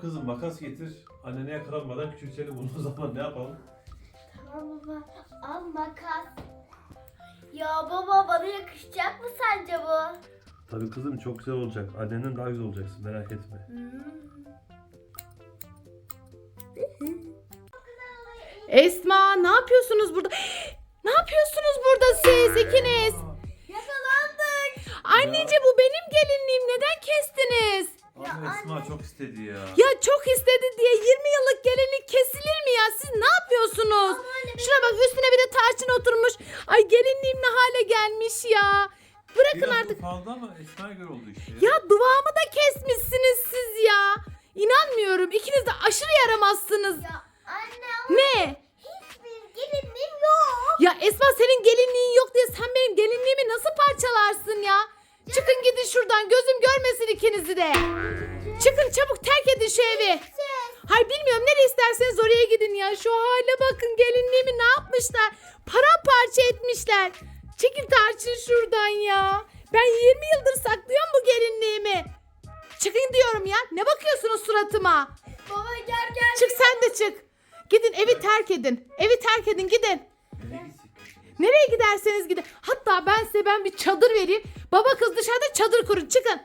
kızım makas getir. Annene yakalanmadan küçültelim bunu o zaman ne yapalım? Tamam baba. Al makas. Ya baba bana yakışacak mı sence bu? Tabii kızım çok güzel olacak. Annenden daha güzel olacaksın merak etme. Esma ne yapıyorsunuz burada? ne yapıyorsunuz burada siz ikiniz? Yakalandık. Anneciğim bu benim gelinliğim neden kestiniz? Ama Esma çok istedi ya. Ya çok istedi diye 20 yıllık gelinlik kesilir mi ya? Siz ne yapıyorsunuz? Şuna bak üstüne bir de tarçın oturmuş. Ay gelinliğim ne hale gelmiş ya. Bırakın Biraz artık. fazla ama Esma'ya göre oldu işte. Ya duvağımı da kesmişsiniz siz ya. İnanmıyorum. İkiniz de aşırı yaramazsınız. Ya anne ama Ne? hiçbir gelinim yok. Ya Esma senin gelinliğin yok diye sen benim gelinliğimi nasıl parçalarsın ya? Çıkın gidin şuradan gözüm görmesin ikinizi de. Çıkın çabuk terk edin şu evi. Hay bilmiyorum nereye isterseniz oraya gidin ya. Şu hale bakın gelinliğimi ne yapmışlar? Paramparça etmişler. Çekil tarçın şuradan ya. Ben 20 yıldır saklıyorum bu gelinliğimi. Çıkın diyorum ya. Ne bakıyorsunuz suratıma? Baba gel gel. Çık sen de çık. Gidin evi terk edin. Evi terk edin gidin. Nereye? Nereye giderseniz gidin. Hatta ben size ben bir çadır vereyim. Baba kız dışarıda çadır kurun. Çıkın.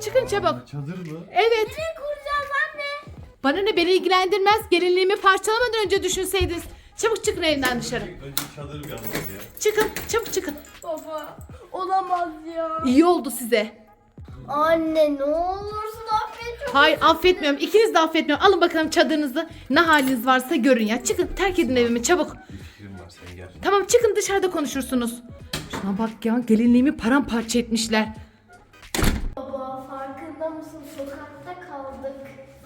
Çıkın çabuk. Çadır mı? Evet. Ne kuracağız anne? Bana ne beni ilgilendirmez. Gelinliğimi parçalamadan önce düşünseydiniz. Çabuk çıkın evden dışarı. Önce çadır bir ya. Çıkın. Çabuk çıkın. Baba olamaz ya. İyi oldu size. Anne ne olursun affet çok. Hayır affetmiyorum. İkiniz de affetmiyorum. Alın bakalım çadırınızı. Ne haliniz varsa görün ya. Çıkın terk edin evimi çabuk. Bir fikrim var sen gel. Tamam çıkın dışarıda konuşursunuz. Şuna bak ya gelinliğimi paramparça etmişler. Baba farkında mısın sokakta kaldık.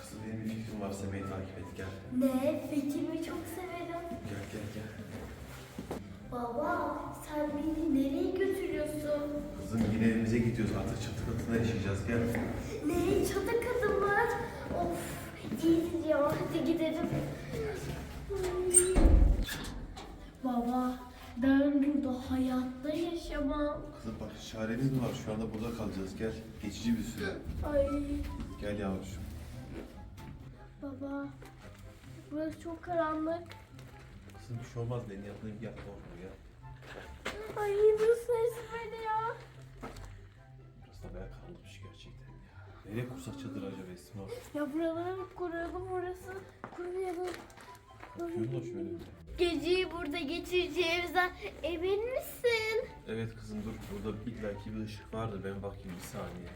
Kızım benim bir fikrim var sen beni takip et gel. Ne fikrimi çok severim. Gel gel gel. Baba sen beni nereye götürüyorsun? Kızım yine evimize gidiyoruz artık çatı katına yaşayacağız gel. Ne çatı kadın var? Of iyi ya hadi gidelim. Baba ben burada hayatta yaşamam. Kızım bak çaremiz mi var şu anda burada kalacağız gel. Geçici bir süre. Ay Gel yavrum. baba burası çok karanlık. Kızım bir şey olmaz beni yanına gel korkma gel. Ay nasıl esmedi ya? Burası da bayağı karanlıkmış gerçekten ya. Nereye kursak çadır acaba Esma? Ya buraları kuruyalım burası. Kuruyalım. Bakıyorum da şöyle bir. Geceyi burada geçireceğimizden emin misin? Evet kızım dur burada illaki bir ışık vardı ben bakayım bir saniye.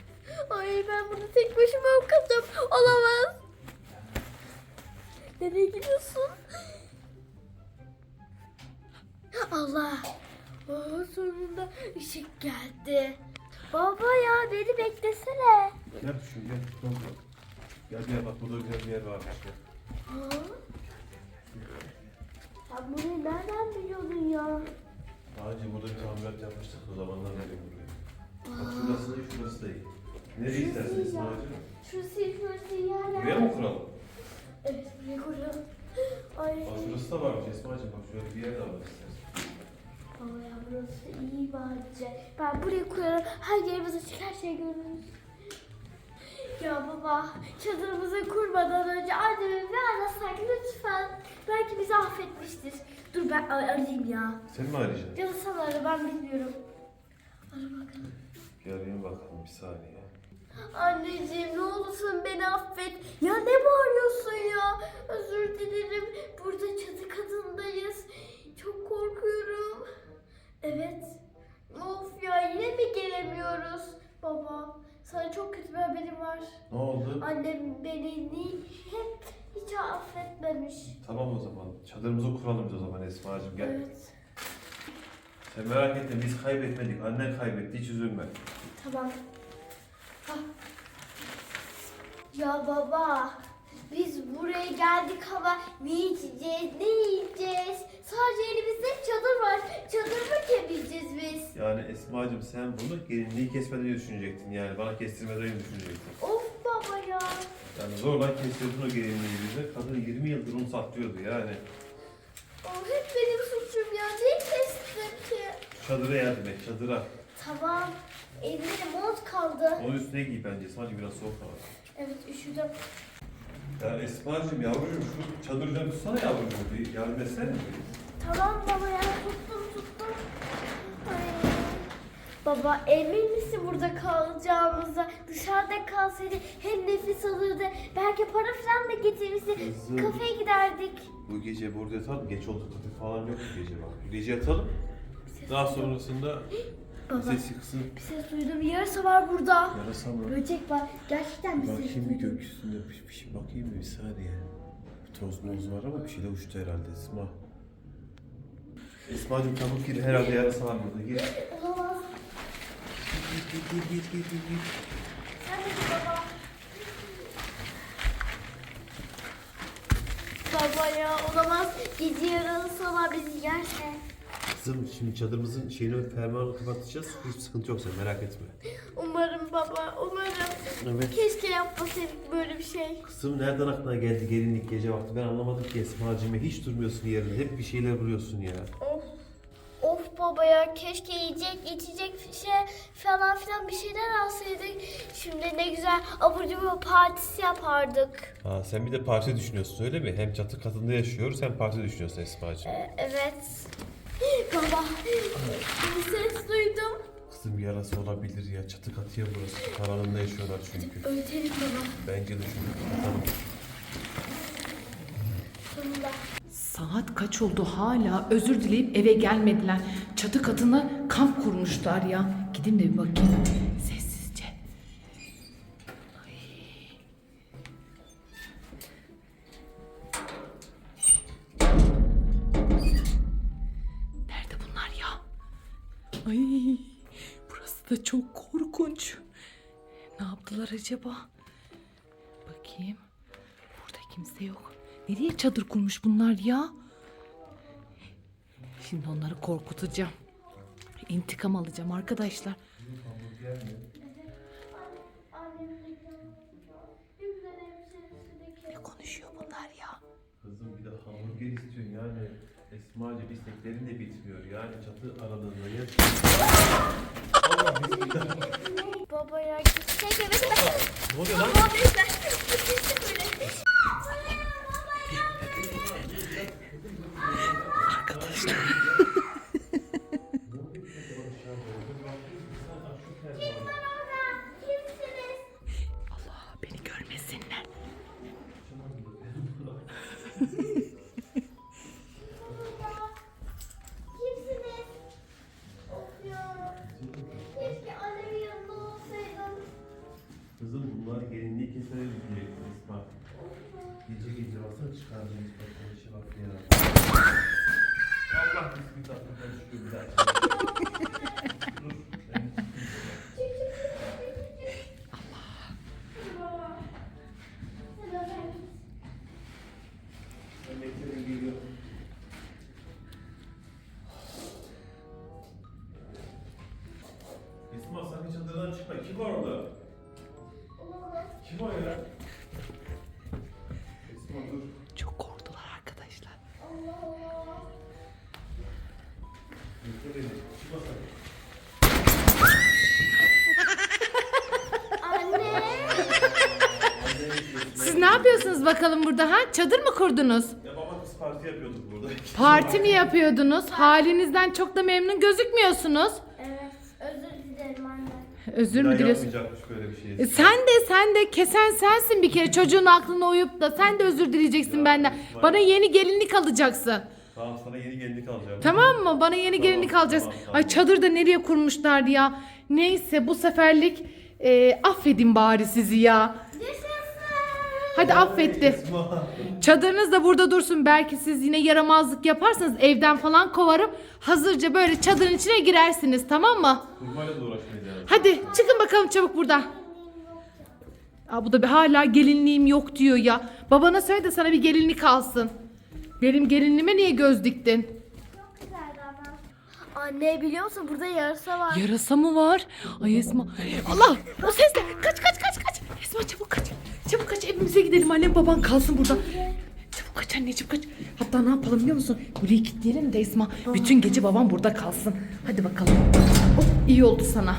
Ay ben burada tek başıma kalacağım. Olamaz. Nereye gidiyorsun? Allah. Oh, sonunda ışık geldi. Baba ya beni beklesene. Gel şu gel. Gel gel bak burada güzel bir yer varmış gel. Ha? Sen bunu nereden biliyordun ya? Daha önce burada bir tamirat yapmıştık o zamanlar nereye buraya. Bak şurası da şurası da iyi. Nereye istersin ya. İsmail'cim? Şurası şurası yerler. Buraya mı kuralım? Evet buraya kuralım. Ay. Bak şurası da varmış İsmail'cim bak şöyle bir yer de var istersen. Ama ya burası iyi bence. Ben buraya koyarım. Her yerimiz açık, her şey görürüz. Ya baba, çadırımızı kurmadan önce annemi bir arasak lütfen. Belki bizi affetmiştir. Dur ben ar- arayayım ya. Sen mi arayacaksın? Ya da sen ara, ben bilmiyorum. Ara bakalım. Bir arayayım bakalım bir saniye. Anneciğim ne olursun beni affet. Ya ne bağırıyorsun ya? Özür dilerim. Burada çatı kadındayız. Çok korkuyorum. Evet. Of ya yine mi gelemiyoruz? Baba sana çok kötü bir haberim var. Ne oldu? Annem beni ni hep hiç affetmemiş. Tamam o zaman. Çadırımızı kuralım biz o zaman Esma'cığım gel. Evet. Sen merak etme biz kaybetmedik. Annen kaybetti hiç üzülme. Tamam. Ah. Ya baba, biz buraya geldik ama ne içeceğiz, ne yiyeceğiz? Sadece elimizde çadır var. Çadır mı temizleyeceğiz biz? Yani Esma'cığım sen bunu gelinliği kesmeden önce düşünecektin. Yani bana kestirmeden önce düşünecektin. Of baba ya. Yani zorla kestirdin o gelinliği bize. Kadın 20 yıldır onu saklıyordu yani. O hep benim suçum ya. Niye kestim ki? Çadıra yardım et çadıra. Tamam. Elimde mont kaldı. Onun üstüne giy bence Esma'cığım biraz soğuk hava. Evet üşüdüm. Ya Esma'cığım yavrucuğum şu çadırcan tutsana yavrucuğum bir yardım etsene. Tamam baba ya tuttum tuttum. Baba emin misin burada kalacağımıza? Dışarıda kalsaydı hem nefes alırdı. Belki para falan da getirmişti. Kızım. Kafeye giderdik. Bu gece burada yatalım. Geç oldu kafe falan yok bu gece bak. Bu gece yatalım. Daha sonrasında Baba sesi kısın. bir ses duydum. Yarısı var burada. Yarasa mı? Böcek var. Gerçekten bir ses Bakayım bir duydum. gökyüzünde bir, bir şey bakayım bir, bir saniye. Bir toz moz var ama bir şey de uçtu herhalde Esma. Esma'cığım çabuk gir herhalde yarasa var burada gir. Olamaz. Gir gir gir gir gir baba. Ya olamaz. Yarısı var bizi yerse. Kızım şimdi çadırımızın şeyini fermuarını kapatacağız. Hiç sıkıntı yok sen merak etme. Umarım baba, umarım. Evet. Keşke yapmasaydık böyle bir şey. Kızım nereden aklına geldi gelinlik gece vakti ben anlamadım ki Esma'cığım hiç durmuyorsun yerinde hep bir şeyler vuruyorsun ya. Of. Of baba ya keşke yiyecek içecek şey falan filan bir şeyler alsaydık. Şimdi ne güzel abur cubur partisi yapardık. Ha sen bir de parti düşünüyorsun öyle mi? Hem çatı katında yaşıyoruz hem parti düşünüyorsun Esma'cığım. Ee, evet. Baba bir ses duydum. Kızım yarası olabilir ya çatı katıya burası. Karanında yaşıyorlar çünkü. Ötelim baba Bence de şunu sonunda. Saat kaç oldu hala özür dileyip eve gelmediler. Çatı katına kamp kurmuşlar ya. Gidin de bir bakayım. Sessizce. Ay. Nerede bunlar ya? Ay, burası da çok korkunç. Ne yaptılar acaba? Bakayım. Burada kimse yok. Nereye çadır kurmuş bunlar ya? Şimdi onları korkutacağım. İntikam alacağım arkadaşlar. Ne konuşuyor bunlar ya? Kızım bir de hamburger istiyorsun yani. Esma'cığım isteklerin de bitmiyor. Yani çatı aralığında yer. Allah bismillah. Baba ya gitsek evet. Ne oluyor lan? Baba bekle. Gitsek Kızım bunlar gelinliği keselim diye Esma. Gece gece baksana çıkardığımız işe bak ya. Allah bismillah. Anne. Siz ne yapıyorsunuz bakalım burada ha? Çadır mı kurdunuz? Ya baba biz parti yapıyorduk burada. Parti mi yapıyordunuz? Halinizden çok da memnun gözükmüyorsunuz. Özür mü diliyorsun? yapmayacakmış böyle bir şey. E sen de sen de kesen sensin bir kere çocuğun aklına uyup da sen de özür dileyeceksin Ya, benden. İsmail. Bana yeni gelinlik alacaksın. Tamam sana yeni gelinlik alacağım. Tamam mı? Bana yeni Tamam, gelinlik alacaksın. tamam, tamam. Ay çadırda nereye kurmuşlardı ya? Neyse bu seferlik e, affedin bari sizi ya. Hadi affetti. Çadırınız da burada dursun. Belki siz yine yaramazlık yaparsanız evden falan kovarım. Hazırca böyle çadırın içine girersiniz tamam mı? Kurmayla da uğraşmayacağım. Hadi çıkın bakalım çabuk buradan. Aa, bu da bir hala gelinliğim yok diyor ya. Babana söyle de sana bir gelinlik alsın. Benim gelinliğime niye göz diktin? Çok güzeldi ama. Anne biliyor musun burada yarasa var. Yarasa mı var? Ay Esma. Allah o ses ne? Kaç kaç kaç kaç. Esma çabuk kaç. Çabuk kaç evimize gidelim annem baban kalsın burada. Çabuk kaç anneciğim kaç. Hatta ne yapalım biliyor musun? Burayı kilitleyelim de Esma. Bütün gece babam burada kalsın. Hadi bakalım. Oh iyi oldu sana.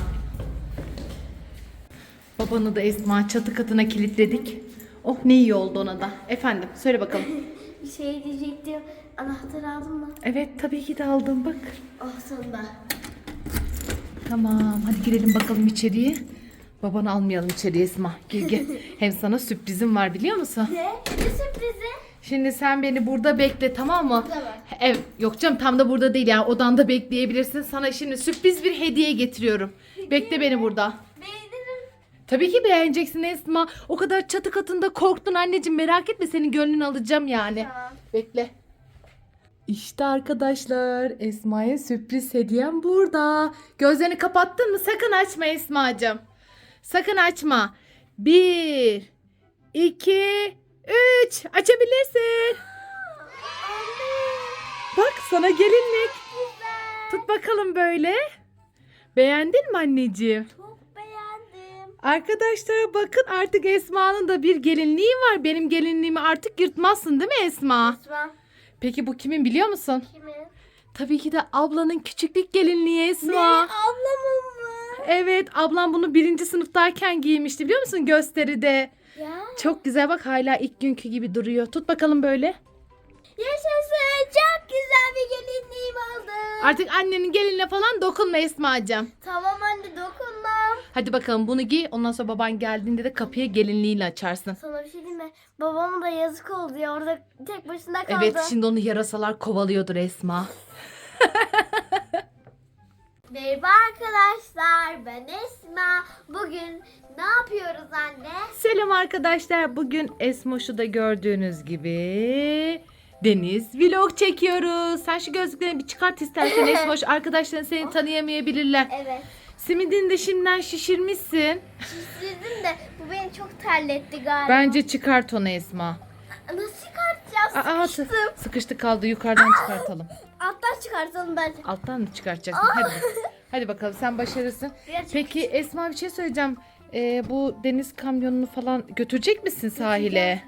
Babanı da Esma çatı katına kilitledik. Oh ne iyi oldu ona da. Efendim söyle bakalım. Bir şey diyecektim. Anahtarı aldın mı? Evet tabii ki de aldım bak. Oh sonunda. Tamam hadi girelim bakalım içeriye. Babanı almayalım içeriye Esma. Gel gel. Hem sana sürprizim var biliyor musun? Ne? Ne sürprizi? Şimdi sen beni burada bekle tamam mı? Burada mı? Evet yok canım tam da burada değil yani odanda bekleyebilirsin. Sana şimdi sürpriz bir hediye getiriyorum. Bekle beni burada. Beğenirim. Tabii ki beğeneceksin Esma. O kadar çatı katında korktun anneciğim merak etme senin gönlünü alacağım yani. Tamam. Bekle. İşte arkadaşlar Esma'ya sürpriz hediyem burada. Gözlerini kapattın mı? Sakın açma Esma'cığım. Sakın açma. Bir, iki, üç. Açabilirsin. Bak sana gelinlik. Tut bakalım böyle. Beğendin mi anneciğim? Çok beğendim. Arkadaşlar bakın artık Esma'nın da bir gelinliği var. Benim gelinliğimi artık yırtmazsın değil mi Esma? Esma. Peki bu kimin biliyor musun? Kimin? Tabii ki de ablanın küçüklük gelinliği Esma. Ablamın mı? Evet ablam bunu birinci sınıftayken giymişti biliyor musun gösteride. Ya. Çok güzel bak hala ilk günkü gibi duruyor. Tut bakalım böyle. Yaşasın. Çok güzel bir gelinliğim aldım. Artık annenin gelinle falan dokunma Esma'cığım. Tamam anne dokunmam. Hadi bakalım bunu giy. Ondan sonra baban geldiğinde de kapıya gelinliğiyle açarsın. Sana bir şey diyeyim mi? Babam da yazık oldu ya orada tek başına kaldı. Evet şimdi onu yarasalar kovalıyordur Esma. Merhaba arkadaşlar ben Esma. Bugün ne yapıyoruz anne? Selam arkadaşlar. Bugün Esmoş'u da gördüğünüz gibi Deniz vlog çekiyoruz. Sen şu gözlüklerini bir çıkart istersen Esmoş. Arkadaşların seni tanıyamayabilirler. Evet. Simidini de şimdiden şişirmişsin. Şişirdim de bu beni çok terletti galiba. Bence çıkart onu Esma. Nasıl Aa, Sıkıştım. sı- sıkıştı kaldı. Yukarıdan çıkartalım. Alttan çıkartalım bence. Alttan mı çıkartacaksın? Hadi. Hadi bakalım sen başarırsın. Biraz Peki Esma bir şey söyleyeceğim. Ee, bu deniz kamyonunu falan götürecek misin sahile?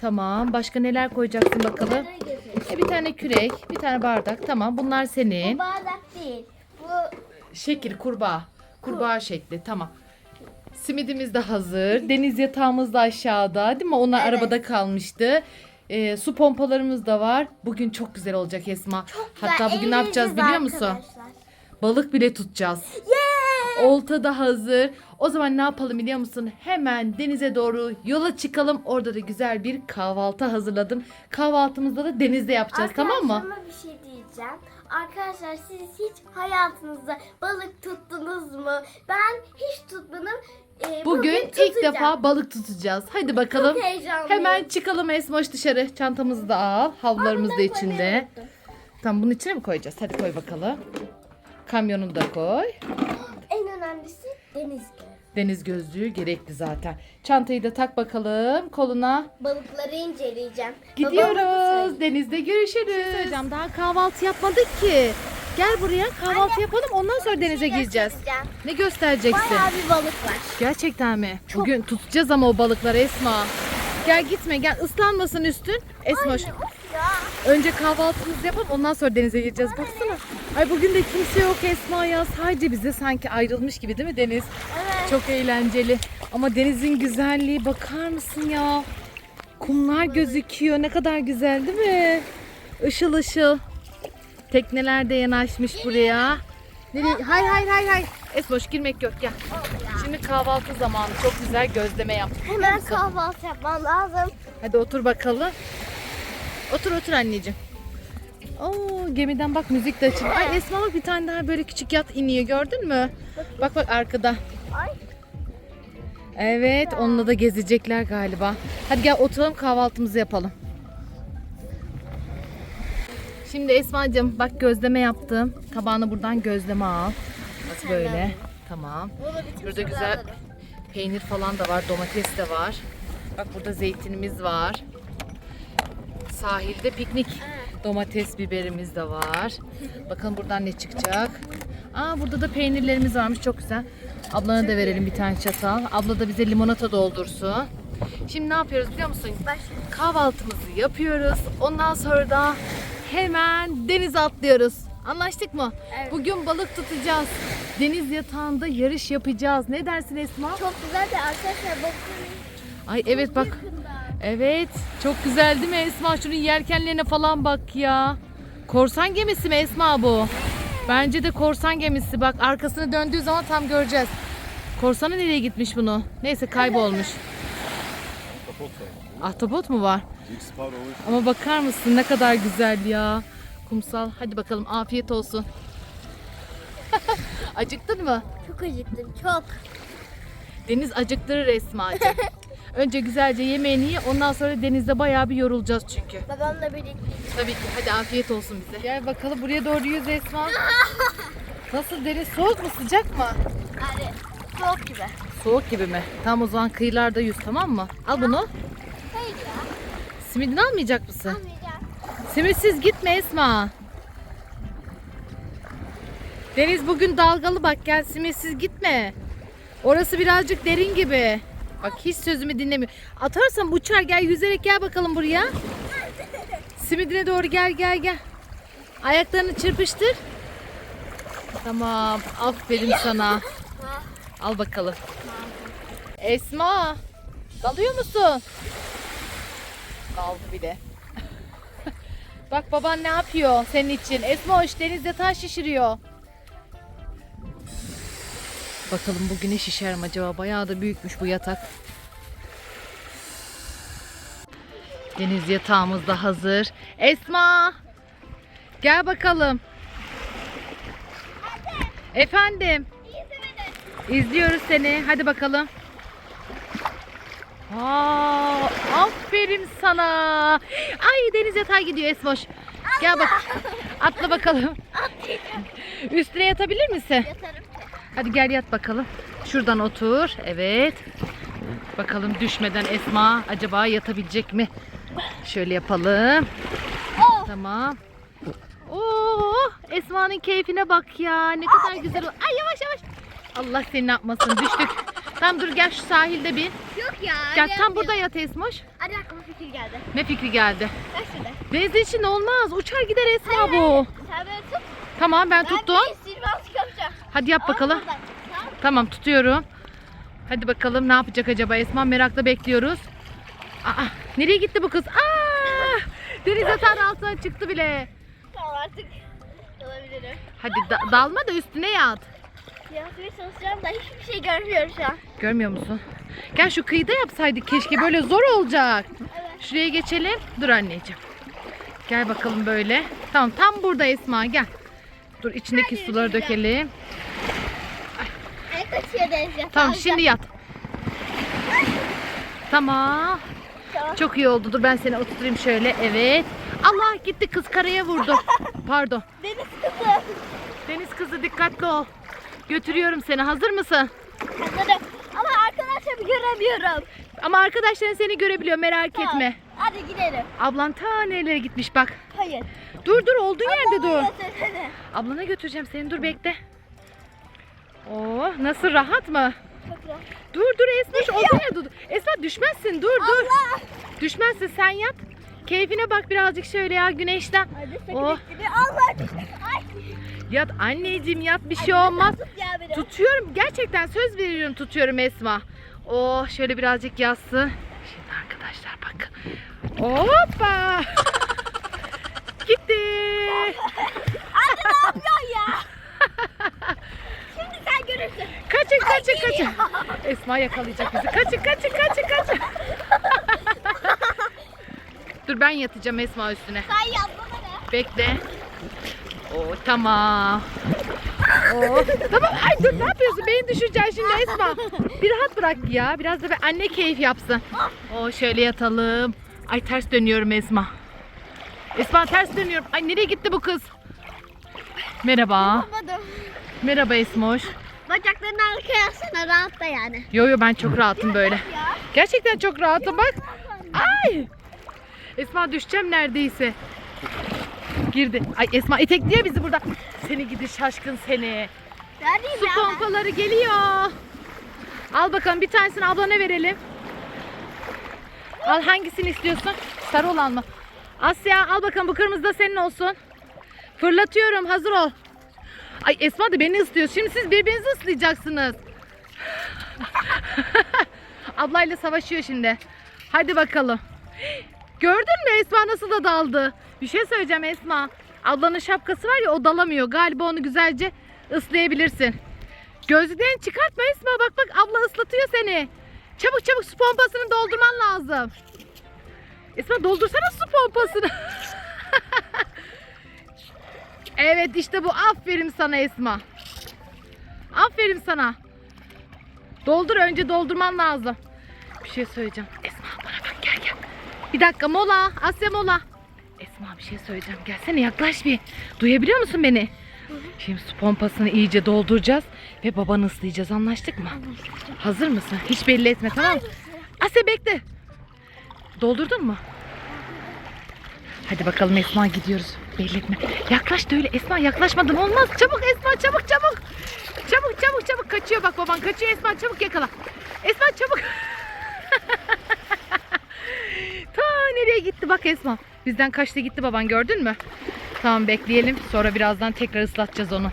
Tamam. Başka neler koyacaksın bakalım? Getireyim? E, bir tane kürek, bir tane bardak. Tamam bunlar Bu senin. bardak değil. Bu Şekil kurbağa. Kurbağa şekli tamam. Simidimiz de hazır. Deniz yatağımız da aşağıda değil mi? Onlar arabada kalmıştı. E, su pompalarımız da var. Bugün çok güzel olacak Esma. Hatta bugün ne yapacağız biliyor musun? arkadaşlar. Balık bile tutacağız. Yeah! Olta da hazır. O zaman ne yapalım biliyor musun? Hemen denize doğru yola çıkalım. Orada da güzel bir kahvaltı hazırladım. Kahvaltımızda da denizde yapacağız tamam mı? Arkadaşlarıma bir şey diyeceğim. Arkadaşlar siz hiç hayatınızda balık tuttunuz mu? Ben hiç tutmadım. Ee, Bugün ilk tutacağım. defa balık tutacağız. Hadi bakalım. Çok heyecanlıyım. Hemen çıkalım Esmoş dışarı. Çantamızı da al. Havlularımız da Bunları içinde. Tamam bunun içine mi koyacağız? Hadi koy bakalım. Kamyonu da koy. En önemlisi deniz gözü. Deniz gözlüğü gerekli zaten. Çantayı da tak bakalım koluna. Balıkları inceleyeceğim. Da Gidiyoruz. söyleyeyim. Denizde görüşürüz. Söyleyeceğim daha kahvaltı yapmadık ki. Gel buraya kahvaltı yapalım ondan sonra denize gireceğiz. Ne göstereceksin? Bayağı bir balık var. Gerçekten mi? Bugün tutacağız ama o balıkları Esma. Gel gitme gel ıslanmasın üstün. Esmoş. Anne. Önce kahvaltımızı yapalım ondan sonra denize gireceğiz. Baksana. Ay bugün de kimse yok Esma ya. Sadece bize sanki ayrılmış gibi değil mi Deniz? Evet. Çok eğlenceli. Ama denizin güzelliği bakar mısın ya? Kumlar gözüküyor. Ne kadar güzel değil mi? Işıl ışıl. Tekneler de yanaşmış buraya. Nereye? Hayır hayır hayır hayır. Esmoş girmek yok gel. Şimdi kahvaltı zamanı. Çok güzel gözleme yaptık. Hemen kahvaltı yapmam lazım. Hadi otur bakalım. Otur otur anneciğim. Oo gemiden bak müzik de açıldı. Ay Esma bak bir tane daha böyle küçük yat iniyor gördün mü? Bak bak arkada. Ay. Evet onunla da gezecekler galiba. Hadi gel oturalım kahvaltımızı yapalım. Şimdi Esma'cığım bak gözleme yaptım. Tabağını buradan gözleme al. Bak böyle. Tamam. Burada güzel peynir falan da var, domates de var. Bak burada zeytinimiz var. Sahilde piknik domates biberimiz de var. Bakalım buradan ne çıkacak. Aa burada da peynirlerimiz varmış çok güzel. Ablana da verelim bir tane çatal. Abla da bize limonata doldursun. Şimdi ne yapıyoruz biliyor musun? Kahvaltımızı yapıyoruz. Ondan sonra da hemen denize atlıyoruz. Anlaştık mı? Evet. Bugün balık tutacağız. Deniz yatağında yarış yapacağız. Ne dersin Esma? Çok güzel de arkadaşlar bakın. Ay evet bak. Evet. Çok güzel değil mi Esma? Şunun yelkenlerine falan bak ya. Korsan gemisi mi Esma bu? Bence de korsan gemisi. Bak arkasını döndüğü zaman tam göreceğiz. Korsanı nereye gitmiş bunu? Neyse kaybolmuş. Ahtapot mu var? Ama bakar mısın ne kadar güzel ya. Kumsal. Hadi bakalım afiyet olsun. Acıktın mı? Çok acıktım çok. Deniz acıktırır Esma'cığım. Önce güzelce yemeğini ye ondan sonra denizde bayağı bir yorulacağız çünkü. Babamla birlikte. Tabii ki hadi afiyet olsun bize. Gel bakalım buraya doğru yüz Esma. Nasıl deniz soğuk mu sıcak mı? Yani soğuk gibi. Soğuk gibi mi? Tamam o zaman kıyılarda yüz tamam mı? Al bunu. Hayır ya. Simidini almayacak mısın? Almayacağım. Simitsiz gitme Esma. Deniz bugün dalgalı bak gel simitsiz gitme. Orası birazcık derin gibi. Bak hiç sözümü dinlemiyor. Atarsan uçar gel yüzerek gel bakalım buraya. Simidine doğru gel gel gel. Ayaklarını çırpıştır. Tamam aferin sana. Al bakalım. Esma dalıyor musun? Daldı bile. Bak baban ne yapıyor senin için. Esma hoş denizde taş şişiriyor. Bakalım bugün ne şişer mi acaba? Bayağı da büyükmüş bu yatak. Deniz yatağımız da hazır. Esma! Gel bakalım. Efendim. İzliyoruz seni. Hadi bakalım. Aa, aferin sana. Ay deniz yatağa gidiyor Esmoş. Gel bak. Atla bakalım. Üstüne yatabilir misin? Yatarım. Hadi gel yat bakalım. Şuradan otur. Evet. Bakalım düşmeden Esma acaba yatabilecek mi? Şöyle yapalım. Tamam. Oo, Esma'nın keyfine bak ya. Ne kadar güzel. Ay yavaş yavaş. Allah seni ne yapmasın. Düştük. Tamam dur gel şu sahilde bin. Yok ya. Gel tam burada yat Esmoş. Hadi aklıma fikir geldi. Ne fikri geldi? Ver şurada. Benzin için olmaz. Uçar gider Esma bu. Sen beni tut. Tamam ben tuttum. Ben bir yapacağım. Hadi yap bakalım. Al buradan. Tamam. Tamam tutuyorum. Hadi bakalım ne yapacak acaba Esma merakla bekliyoruz. Aa, nereye gitti bu kız? Aa, deniz yatağın altına çıktı bile. Tamam artık. Olabilirim. Hadi da- dalma da üstüne yat. Yansımayı çalışacağım da hiçbir şey görmüyorum şu an. Görmüyor musun? Gel şu kıyıda yapsaydık keşke böyle zor olacak. Evet. Şuraya geçelim. Dur anneciğim. Gel bakalım böyle. Tamam tam burada Esma gel. Dur içindeki Hadi suları dökelim. Ay kaçıyor deniz yatağı. Tamam şimdi yat. Tamam. Çok iyi oldu. Dur ben seni oturtayım şöyle. Evet. Allah gitti kız karaya vurdu. Pardon. Deniz kızı. Deniz kızı dikkatli ol. Götürüyorum seni. Hazır mısın? Hazırım. Arkadaşlarımı göremiyorum. Ama arkadaşların seni görebiliyor merak Tamam. etme. Hadi gidelim. Ablan ta nerelere gitmiş bak. Hayır. Dur dur olduğun yerde dur. Götürsene. Ablana götüreceğim seni dur bekle. Oo nasıl rahat mı? Çok rahat. Dur dur Esma olduğun yerde dur. Esma düşmezsin dur dur. Allah. Düşmezsin sen yat. Keyfine bak birazcık şöyle ya güneşten. Hadi Oh. oh. Allah. Ay. Yat anneciğim yat bir şey olmaz. Tutuyorum gerçekten söz veriyorum tutuyorum Esma. Oh şöyle birazcık yatsın. Şimdi arkadaşlar bakın. Hoppa. Gitti. Anne ne yapıyorsun ya? Şimdi sen görürsün. Kaçın kaçın kaçın. Esma yakalayacak bizi. Kaçın kaçın kaçın kaçın. Dur ben yatacağım Esma üstüne. Sen yapma ne? Bekle. Oo tamam. Oo, tamam ay dur ne yapıyorsun? Beni düşüreceksin şimdi Esma. Bir rahat bırak ya. Biraz da bir anne keyif yapsın. Oo şöyle yatalım. Ay ters dönüyorum Esma. Esma ters dönüyorum. Ay nereye gitti bu kız? Merhaba. Yapamadım. Merhaba Esmoş. Bacaklarını arkaya yatsana rahat da yani. Yo yo ben çok rahatım böyle. Ya. Gerçekten çok rahatım bak. Ay! Esma düşeceğim neredeyse. Girdi. Ay Esma itekliyor bizi burada. Seni gidi şaşkın seni. Neredeyim Su ya? pompaları geliyor. Al bakalım bir tanesini ablana verelim. Al hangisini istiyorsun? Sarı olan mı? Asya al bakalım bu kırmızı da senin olsun. Fırlatıyorum hazır ol. Ay Esma da beni ıslıyor. Şimdi siz birbirinizi ıslayacaksınız. ablayla savaşıyor şimdi. Hadi bakalım. Gördün mü Esma nasıl da daldı? Bir şey söyleyeceğim Esma. Ablanın şapkası var ya o dalamıyor. Galiba onu güzelce ıslayabilirsin. Gözlüklerini çıkartma Esma. Bak bak abla ıslatıyor seni. Çabuk çabuk su pompasını doldurman lazım. Esma doldursana su pompasını. evet işte bu. Aferin sana Esma. Aferin sana. Doldur önce doldurman lazım. Bir şey söyleyeceğim. Esma bana bak gel gel. Bir dakika mola. Asya mola. Esma bir şey söyleyeceğim. Gelsene yaklaş bir. Duyabiliyor musun beni? Şimdi su pompasını iyice dolduracağız ve babanı ıslayacağız. Anlaştık mı? Hazır mısın? Hiç belli etme tamam mı? Asya bekle. Doldurdun mu? Hadi bakalım Esma gidiyoruz. Belli etme. Yaklaş da öyle. Esma yaklaşmadan olmaz. Çabuk Esma çabuk çabuk. Çabuk çabuk çabuk kaçıyor bak baban kaçıyor Esma çabuk yakala. Esma çabuk. Ta nereye gitti bak Esma. Bizden kaçtı gitti baban gördün mü? Tamam bekleyelim sonra birazdan tekrar ıslatacağız onu.